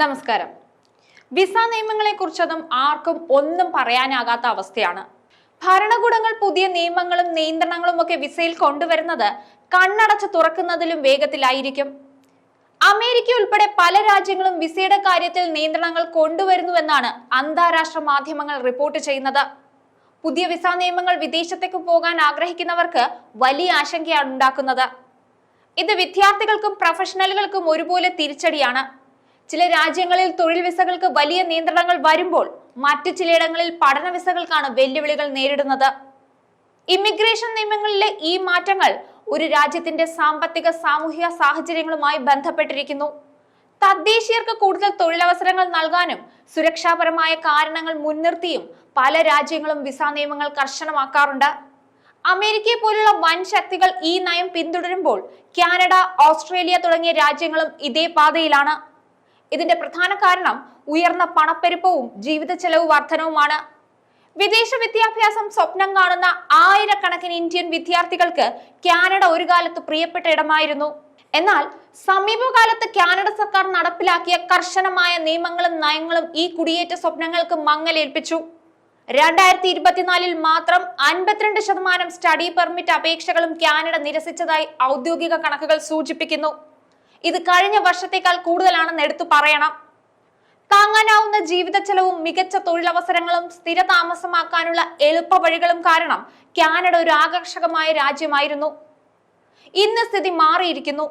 നമസ്കാരം. വിസ നിയമങ്ങളെ കുറിച്ചതും ആർക്കും ഒന്നും പറയാനാകാത്ത അവസ്ഥയാണ്. ഭരണകൂടങ്ങൾ പുതിയ നിയമങ്ങളും നിയന്ത്രണങ്ങളും ഒക്കെ വിസയിൽ കൊണ്ടുവരുന്നത് കണ്ണടച്ച് തുറക്കുന്നതിലും വേഗത്തിലായിരിക്കും. അമേരിക്ക ഉൾപ്പെടെ പല രാജ്യങ്ങളും വിസയുടെ കാര്യത്തിൽ നിയന്ത്രണങ്ങൾ കൊണ്ടുവരുന്നുവെന്നാണ് അന്താരാഷ്ട്ര മാധ്യമങ്ങൾ റിപ്പോർട്ട് ചെയ്യുന്നത്. പുതിയ വിസ നിയമങ്ങൾ വിദേശത്തേക്ക് പോകാൻ ആഗ്രഹിക്കുന്നവർക്ക് വലിയ ആശങ്കയാണ് ഉണ്ടാക്കുന്നത്. ഇത് വിദ്യാർത്ഥികൾക്കും പ്രൊഫഷണലുകൾക്കും ഒരുപോലെ തിരിച്ചടിയാണ്. ചില രാജ്യങ്ങളിൽ തൊഴിൽ വിസകൾക്ക് വലിയ നിയന്ത്രണങ്ങൾ വരുമ്പോൾ മറ്റു ചിലയിടങ്ങളിൽ പഠന വിസകൾക്കാണ് വെല്ലുവിളികൾ നേരിടുന്നത്. ഇമിഗ്രേഷൻ നിയമങ്ങളിലെ ഈ മാറ്റങ്ങൾ ഒരു രാജ്യത്തിന്റെ സാമ്പത്തിക സാമൂഹിക സാഹചര്യങ്ങളുമായി ബന്ധപ്പെട്ടിരിക്കുന്നു. തദ്ദേശീയർക്ക് കൂടുതൽ തൊഴിലവസരങ്ങൾ നൽകാനും സുരക്ഷാപരമായ കാരണങ്ങൾ മുൻനിർത്തിയും പല രാജ്യങ്ങളും വിസ നിയമങ്ങൾ കർശനമാക്കാറുണ്ട്. അമേരിക്കയെ പോലുള്ള വൻ ശക്തികൾ ഈ നയം പിന്തുടരുമ്പോൾ കാനഡ ഓസ്ട്രേലിയ തുടങ്ങിയ രാജ്യങ്ങളും ഇതേ പാതയിലാണ്. ഇതിന്റെ പ്രധാന കാരണം ഉയർന്ന പണപ്പെരുപ്പവും ജീവിത ചെലവ് വർധനവുമാണ്. വിദേശ വിദ്യാഭ്യാസം സ്വപ്നം കാണുന്ന ആയിരക്കണക്കിന് ഇന്ത്യൻ വിദ്യാർത്ഥികൾക്ക് കാനഡ ഒരു കാലത്ത് പ്രിയപ്പെട്ട ഇടമായിരുന്നു. എന്നാൽ സമീപകാലത്ത് കാനഡ സർക്കാർ നടപ്പിലാക്കിയ കർശനമായ നിയമങ്ങളും നയങ്ങളും ഈ കുടിയേറ്റ സ്വപ്നങ്ങൾക്ക് മങ്ങലേൽപ്പിച്ചു. രണ്ടായിരത്തി ഇരുപത്തിനാലിൽ മാത്രം അൻപത്തിരണ്ട് ശതമാനം സ്റ്റഡി പെർമിറ്റ് അപേക്ഷകളും കാനഡ നിരസിച്ചതായി ഔദ്യോഗിക കണക്കുകൾ സൂചിപ്പിക്കുന്നു. ഇത് കഴിഞ്ഞ വർഷത്തേക്കാൾ കൂടുതലാണെന്ന് എടുത്തു പറയണം. താങ്ങാനാവുന്ന ജീവിത ചെലവും മികച്ച തൊഴിലവസരങ്ങളും സ്ഥിര താമസമാക്കാനുള്ള എളുപ്പ വഴികളും കാരണം കാനഡ ഒരു ആകർഷകമായ രാജ്യമായിരുന്നു. ഇന്ന് സ്ഥിതി മാറിയിരിക്കുന്നു.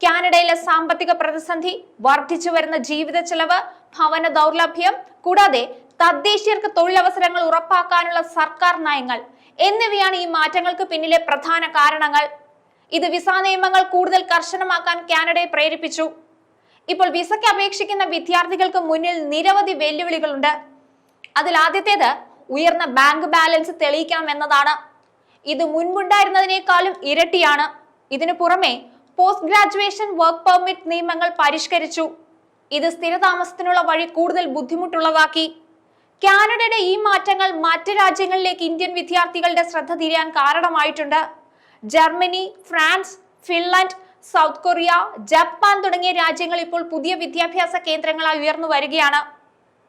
കാനഡയിലെ സാമ്പത്തിക പ്രതിസന്ധി വർദ്ധിച്ചു വരുന്ന ജീവിത ചെലവ് ഭവന ദൗർലഭ്യം കൂടാതെ തദ്ദേശീയർക്ക് തൊഴിലവസരങ്ങൾ ഉറപ്പാക്കാനുള്ള സർക്കാർ നയങ്ങൾ എന്നിവയാണ് ഈ മാറ്റങ്ങൾക്ക് പിന്നിലെ പ്രധാന കാരണങ്ങൾ. ഇത് വിസ നിയമങ്ങൾ കൂടുതൽ കർശനമാക്കാൻ കാനഡയെ പ്രേരിപ്പിച്ചു. ഇപ്പോൾ വിസയ്ക്ക് അപേക്ഷിക്കുന്ന വിദ്യാർത്ഥികൾക്ക് മുന്നിൽ നിരവധി വെല്ലുവിളികളുണ്ട്. അതിൽ ആദ്യത്തേത് ഉയർന്ന ബാങ്ക് ബാലൻസ് തെളിയിക്കണം എന്നതാണ്. ഇത് മുൻപുണ്ടായിരുന്നതിനേക്കാളും ഇരട്ടിയാണ്. ഇതിനു പുറമെ പോസ്റ്റ് ഗ്രാജുവേഷൻ വർക്ക് പെർമിറ്റ് നിയമങ്ങൾ പരിഷ്കരിച്ചു. ഇത് സ്ഥിരതാമസത്തിനുള്ള വഴി കൂടുതൽ ബുദ്ധിമുട്ടുള്ളതാക്കി. കാനഡയുടെ ഈ മാറ്റങ്ങൾ മറ്റു രാജ്യങ്ങളിലേക്ക് ഇന്ത്യൻ വിദ്യാർത്ഥികളുടെ ശ്രദ്ധ തിരിയാൻ കാരണമായിട്ടുണ്ട്. Germany France Finland South Korea Japan തുടങ്ങിയ രാജ്യങ്ങൾ ഇപ്പോൾ പുതിയ വിദ്യാഭ്യാസ കേന്ദ്രങ്ങളായി ഉയർന്നു വരികയാണ്.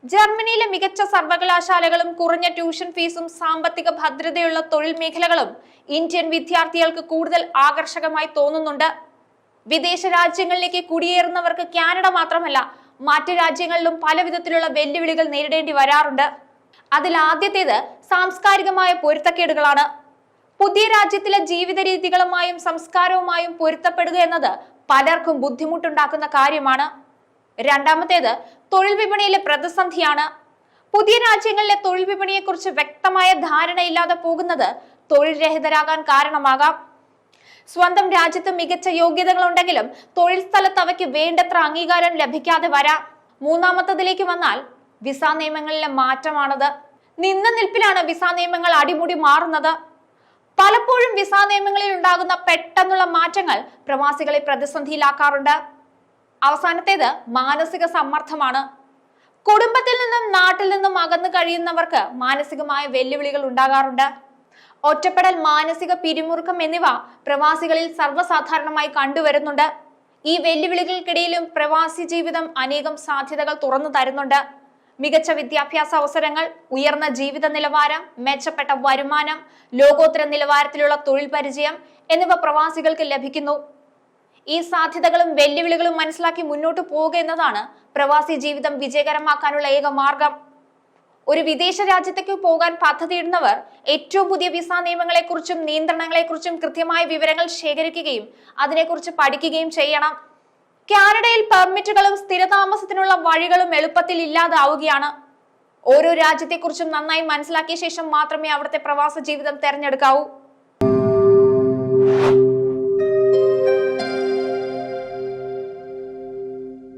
ജർമ്മനിയിലെ മികച്ച സർവകലാശാലകളും കുറഞ്ഞ ട്യൂഷൻ ഫീസും സാമ്പത്തിക ഭദ്രതയുള്ള തൊഴിൽ മേഖലകളും ഇന്ത്യൻ വിദ്യാർത്ഥികൾക്ക് കൂടുതൽ ആകർഷകമായി തോന്നുന്നുണ്ട്. വിദേശ രാജ്യങ്ങളിലേക്ക് കുടിയേറുന്നവർക്ക് കാനഡ മാത്രമല്ല മറ്റു രാജ്യങ്ങളിലും പല വിധത്തിലുള്ള വെല്ലുവിളികൾ നേരിടേണ്ടി വരാറുണ്ട്. അതിൽ ആദ്യത്തേത് സാംസ്കാരികമായ പൊരുത്തക്കേടുകളാണ്. പുതിയ രാജ്യത്തിലെ ജീവിത രീതികളുമായും സംസ്കാരവുമായും പൊരുത്തപ്പെടുക എന്നത് പലർക്കും ബുദ്ധിമുട്ടുണ്ടാക്കുന്ന കാര്യമാണ്. രണ്ടാമത്തേത് തൊഴിൽ വിപണിയിലെ പ്രതിസന്ധിയാണ്. പുതിയ രാജ്യങ്ങളിലെ തൊഴിൽ വിപണിയെക്കുറിച്ച് വ്യക്തമായ ധാരണയില്ലാതെ പോകുന്നത് തൊഴിൽ രഹിതരാകാൻ കാരണമാകാം. സ്വന്തം രാജ്യത്ത് മികച്ച യോഗ്യതകളുണ്ടെങ്കിലും തൊഴിൽ സ്ഥലത്ത് അവയ്ക്ക് വേണ്ടത്ര അംഗീകാരം ലഭിക്കാതെ വരാം. മൂന്നാമത്തതിലേക്ക് വന്നാൽ വിസ നിയമങ്ങളിലെ മാറ്റമാണത്. നിന്ന നിൽപ്പിലാണ് വിസ നിയമങ്ങൾ അടിമുടി മാറുന്നത്. പലപ്പോഴും വിസ നിയമങ്ങളിൽ ഉണ്ടാകുന്ന പെട്ടെന്നുള്ള മാറ്റങ്ങൾ പ്രവാസികളെ പ്രതിസന്ധിയിലാക്കാറുണ്ട്. അവസാനത്തേത് മാനസിക സമ്മർദ്ദമാണ്. കുടുംബത്തിൽ നിന്നും നാട്ടിൽ നിന്നും അകന്നു കഴിയുന്നവർക്ക് മാനസികമായ വെല്ലുവിളികൾ ഉണ്ടാകാറുണ്ട്. ഒറ്റപ്പെടൽ മാനസിക പിരിമുറുക്കം എന്നിവ പ്രവാസികളിൽ സർവസാധാരണമായി കണ്ടുവരുന്നുണ്ട്. ഈ വെല്ലുവിളികൾക്കിടയിലും പ്രവാസി ജീവിതം അനേകം സാധ്യതകൾ തുറന്നു തരുന്നുണ്ട്. മികച്ച വിദ്യാഭ്യാസ അവസരങ്ങൾ ഉയർന്ന ജീവിത നിലവാരം മെച്ചപ്പെട്ട വരുമാനം ലോകോത്തര നിലവാരത്തിലുള്ള തൊഴിൽ പരിചയം എന്നിവ പ്രവാസികൾക്ക് ലഭിക്കുന്നു. ഈ സാധ്യതകളും വെല്ലുവിളികളും മനസ്സിലാക്കി മുന്നോട്ട് പോവുക എന്നതാണ് പ്രവാസി ജീവിതം വിജയകരമാക്കാനുള്ള ഏക മാർഗം. ഒരു വിദേശ രാജ്യത്തേക്ക് പോകാൻ പദ്ധതിയിടുന്നവർ ഏറ്റവും പുതിയ വിസ നിയമങ്ങളെക്കുറിച്ചും നിയന്ത്രണങ്ങളെക്കുറിച്ചും കൃത്യമായ വിവരങ്ങൾ ശേഖരിക്കുകയും അതിനെക്കുറിച്ച് പഠിക്കുകയും ചെയ്യണം. കാനഡയിൽ പെർമിറ്റുകളും സ്ഥിരതാമസത്തിനുള്ള വഴികളും എളുപ്പത്തിൽ ഇല്ലാതാവുകയാണ്. ഓരോ രാജ്യത്തെക്കുറിച്ചും നന്നായി മനസ്സിലാക്കിയ ശേഷം മാത്രമേ അവിടുത്തെ പ്രവാസ ജീവിതം തെരഞ്ഞെടുക്കാവൂ.